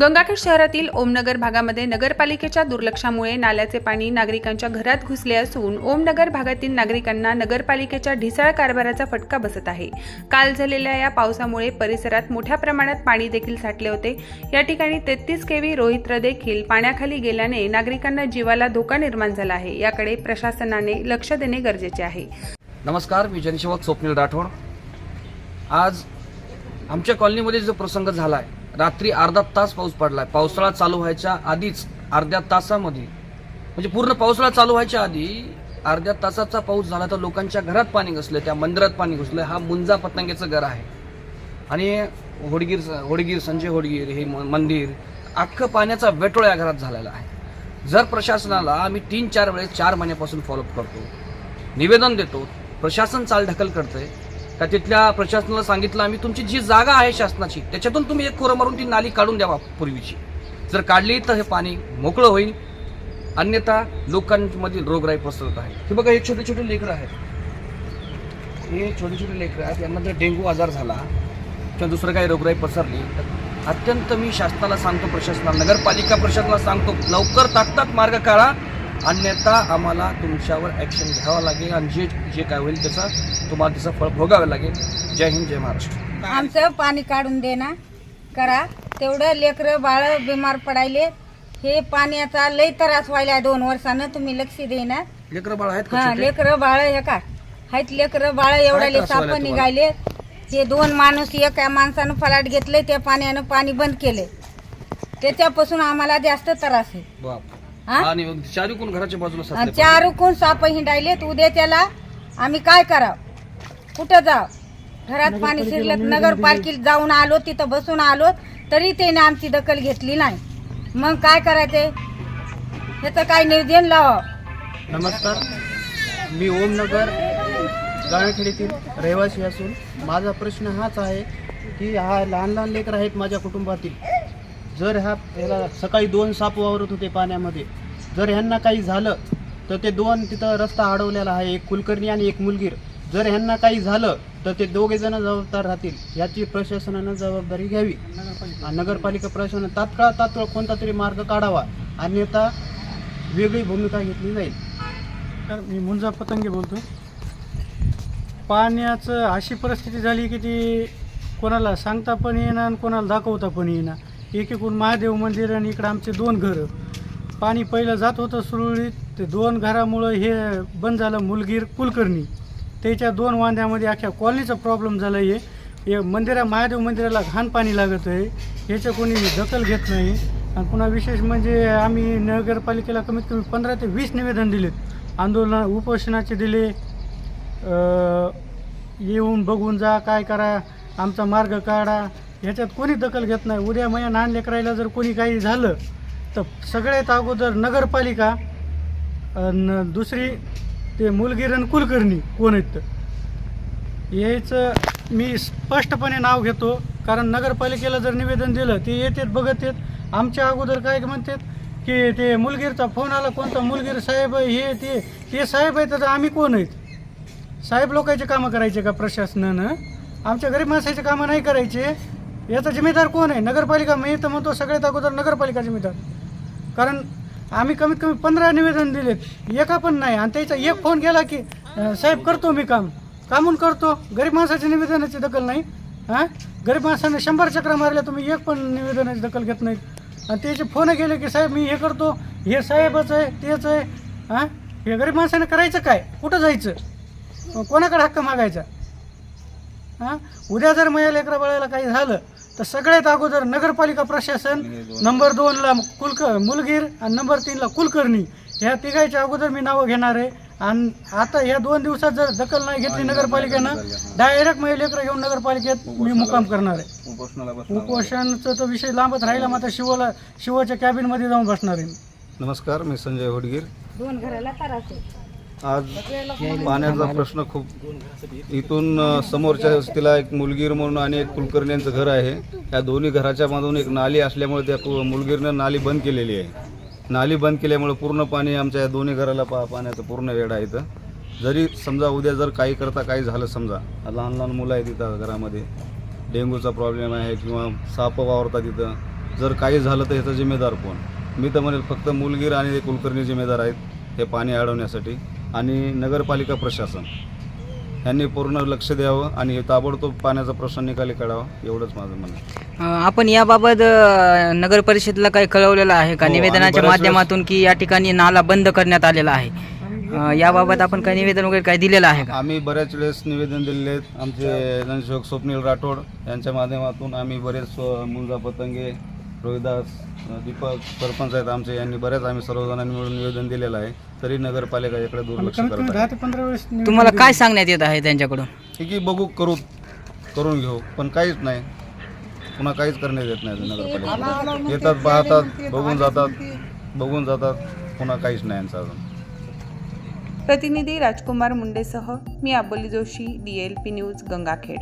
गंगाखेड शहरातील ओमनगर भागामध्ये नगरपालिकेच्या दुर्लक्षामुळे नाल्याचे पाणी नागरिकांच्या घरात घुसले असून ओमनगर भागातील नागरिकांना नगरपालिकेच्या ढिसाळ कारभाराचा फटका बसत आहे. काल झालेल्या या पावसामुळे परिसरात मोठ्या प्रमाणात पाणी देखील साठले होते. या ठिकाणी तेहतीस केवी रोहित्र देखील पाण्याखाली गेल्याने नागरिकांना जीवाला धोका निर्माण झाला आहे. याकडे प्रशासनाने लक्ष देणे गरजेचे आहे. नमस्कार मी जनसेवक स्वप्नील राठोड. आज आमच्या कॉलनीमध्ये जो प्रसंग झाला आहे रात्री अर्धा तास पाऊस पडला आहे पावसाळा चालू व्हायच्या आधीच अर्ध्या तासामध्ये. म्हणजे पूर्ण पावसाळा चालू व्हायच्या आधी अर्ध्या तासाचा पाऊस झाला तर लोकांच्या घरात पाणी घुसलं त्या मंदिरात पाणी घुसलं. हा मुंजा पतंगेचं घर आहे. आणि होडगीर होडगीर संजय होडगीर हे म- मंदिर अख्खं पाण्याचा वेटोळ या घरात झालेला आहे. जर प्रशासनाला आम्ही तीन चार वेळेस चार महिन्यापासून फॉलोअप करतो निवेदन देतो प्रशासन चालढकल करतंय का तिथल्या प्रशासनाला सांगितलं आम्ही तुमची जी जागा आहे शासनाची त्याच्यातून तुम्ही एक खोरं मारून ती नाली काढून द्यावा पूर्वीची. जर काढली तर हे पाणी मोकळं होईल. अन्यथा लोकांमधील रोगराई पसरत आहे. हे बघा हे छोटे छोटे लेकरं आहेत. हे छोटे छोटे लेकरं आहेत. यांना जर डेंग्यू आजार झाला किंवा दुसरं काही रोगराई पसरली तर अत्यंत मी शासनाला सांगतो प्रशासनाला नगरपालिका प्रशासनाला सांगतो लवकर तात्तात मार्ग काढा. अन्यथा आम्हाला तुमच्यावर ॲक्शन घ्यावं लागेल आणि जे जे काय होईल त्याचा तुम्हाला त्याचं फळ भोगावं लागेल. जय हिंद जय महाराष्ट्र. आमचं पाणी काढून दे ना. करा. तेवढं लेकरं बाळ बिमार पडायले हे पाण्याचा लय त्रास व्हायला दोन वर्षानं. तुम्ही लक्ष देणार लेकरं बाळ आहेत हा? लेकरं बाळ हे का? आहेत लेकरं बाळ एवढ्याले त्रास साप? निघाले ते दोन माणूस एका माणसानं फलाट घेतले त्या पाण्यानं पाणी बंद केले त्याच्यापासून आम्हाला जास्त त्रास आहे. हा? आणि मग चारी कोण घराच्या बाजूला आणि साचले चार कोण साप हिंडायलेत उद्या त्याला आम्ही काय कराव? कुठं जाव? घरात पाणी शिरलं नगरपालिकेत जाऊन आलो तिथं बसून आलो तरी त्याने आमची दखल घेतली नाही. मग काय करायचे ह्याचं काय निवेदन लावा नमस्कार मी ओमनगर गाळखेड येथील रहिवासी असून. माझा प्रश्न हाच आहे की हा लहान लहान लेकर आहेत माझ्या कुटुंबातील. जर ह्या याला सकाळी दोन साप वावरत होते पाण्यामध्ये जर ह्यांना काही झालं तर ते दोन तिथं रस्ता अडवलेला आहे एक कुलकर्णी आणि एक मुलगीर. जर ह्यांना काही झालं तर ते दोघे जण जबाबदार राहतील. याची प्रशासनानं जबाबदारी घ्यावी. नगरपालिका प्रशासनानं तात्काळ तात्काळ कोणता तरी मार्ग काढावा. अन्यथा वेगळी भूमिका घेतली जाईल. तर मी मुंजा पतंगे बोलतो. पाण्याचं अशी परिस्थिती झाली की ती कोणाला सांगता पण येईना आणि कोणाला दाखवता पण येईना. एकीकडून महादेव मंदिर आणि इकडं आमचे दोन घरं. पाणी पहिलं जात होतं सुरळीत ते दोन घरामुळं हे बंद झालं मुलगीर कुलकर्णी. त्याच्या दोन वांद्यामध्ये अख्ख्या कॉलनीचा प्रॉब्लेम झाला आहे हे मंदिरा महादेव मंदिराला घाण पाणी लागत आहे. ह्याचं कोणी दखल घेत नाही. आणि पुन्हा विशेष म्हणजे आम्ही नगरपालिकेला कमीत कमी पंधरा ते वीस निवेदन दिलेत. आंदोलन उपोषणाचे दिले. येऊन बघून जा काय करा आमचा मार्ग काढा. ह्याच्यात कोणी दखल घेत नाही. उद्या माझ्या लहान लेकरायला जर कोणी काही झालं तर सगळ्यात अगोदर नगरपालिका न दुसरी ते मुलगिरण कुलकर्णी कोण आहेत? तर यायचं मी स्पष्टपणे नाव घेतो. कारण नगरपालिकेला जर निवेदन दिलं ते येतात बघत येत आमच्या अगोदर काय म्हणतात? की ते मुलगीरचा फोन आला कोणता मुलगीर साहेब हे ते ते साहेब आहेत तर आम्ही कोण आहेत? साहेब लोकांचे कामं करायचे का प्रशासनानं? आमच्या गरीब माणसाचे कामं नाही करायचे. याचा जिम्मेदार कोण आहे? नगरपालिका मी तर म्हणतो सगळ्यात अगोदर नगरपालिका जिम्मेदार. कारण आम्ही कमीत कमी पंधरा निवेदन दिलेत. एका पण नाही. आणि त्याचा एक फोन गेला की साहेब करतो मी काम. कामून करतो. गरीब माणसाच्या निवेदनाची दखल नाही. हां? गरीब माणसाने शंभर चक्र मारल्या तुम्ही एक पण निवेदनाची दखल घेत नाही आणि त्याचे फोन गेले की साहेब मी हे करतो. हे साहेबच आहे तेच आहे. हां? हे गरीब माणसाने करायचं काय? कुठं जायचं? कोणाकडे हक्क मागायचा? हां? उद्या जर माझ्या लेकरा बाळाला काही झालं तर सगळ्यात अगोदर नगरपालिका प्रशासन नंबर दोनला कुलक मुलगीर आणि नंबर तीनला कुलकर्णी. ह्या तिघायच्या अगोदर मी नावं घेणार आहे. आणि आता ह्या दोन दिवसात जर दखल नाही घेतली नगरपालिकेनं डायरेक्ट माझ्या लेकरं घेऊन नगरपालिकेत मी मुक्काम करणार आहे. उपोषणचा तो विषय लांबच राहिला मग आता शिवला शिवाच्या कॅबिनमध्ये जाऊन बसणार आहे मी. नमस्कार मी संजय होडगीर. दोन घराला आज पाण्याचा प्रश्न खूप इथून समोरच्या वस्तीला एक मुलगीर म्हणून आणि एक कुलकर्णी यांचं घर आहे. या दोन्ही घराच्या मधून एक नाली असल्यामुळे त्या कु- मुलगीरनं नाली बंद केलेली आहे. नाली बंद केल्यामुळे पूर्ण पाणी आमच्या या दोन्ही घराला पा पाण्याचं पूर्ण वेळ आहे इथं. जरी समजा उद्या जर काही करता काही झालं समजा लहान लहान मुलं आहेत तिथं घरामध्ये. डेंग्यूचा प्रॉब्लेम आहे किंवा साप वावरतात तिथं जर काही झालं तर ह्याचा जिम्मेदार कोण? मी तर म्हणेल फक्त मुलगीर आणि ते कुलकर्णी जिम्मेदार आहेत हे पाणी अडवण्यासाठी. आणि नगरपालिका प्रशासन. यांनी पूर्ण लक्ष द्यावं आणि ताबडतोब पाण्याचा प्रश्न निकाली काढावा एवढंच माझं म्हणणं आहे. अ, आपण याबाबत अ, नगर परिषदेला काही कळवलेलं आहे का? हो, निवेदनाच्या बऱ्याच माध्यमातून की या ठिकाणी नाला बंद करण्यात आलेला आहे? अ, याबाबत आपण काही निवेदन वगैरे काही दिलेलं आहे का? आम्ही बऱ्याच वेळेस निवेदन दिलेले आहेत. आमचे जनसेवक स्वप्नील राठोड यांच्या माध्यमातून आम्ही बरेच अ, मुंजा पतंगे रोहिदास दीपक सरपंच आहेत आमचे यांनी बऱ्याच आम्ही सर्वजणांनी मिळून निवेदन दिलेलं आहे. तरी नगरपालिका याकडे दुर्लक्ष करत आहे. पंधरा वेळेस तुम्हाला. काय सांगण्यात येत आहे त्यांच्याकडून? ठीक आहे बघू करू करून घेऊ. पण काहीच नाही. पुन्हा काहीच करण्यात येत नाही नगरपालिका येतात पाहतात बघून जातात बघून जातात. पुन्हा काहीच नाही यांचं अजून. प्रतिनिधी राजकुमार मुंडेसह मी Aboli Joshi D L P news Gangakhed.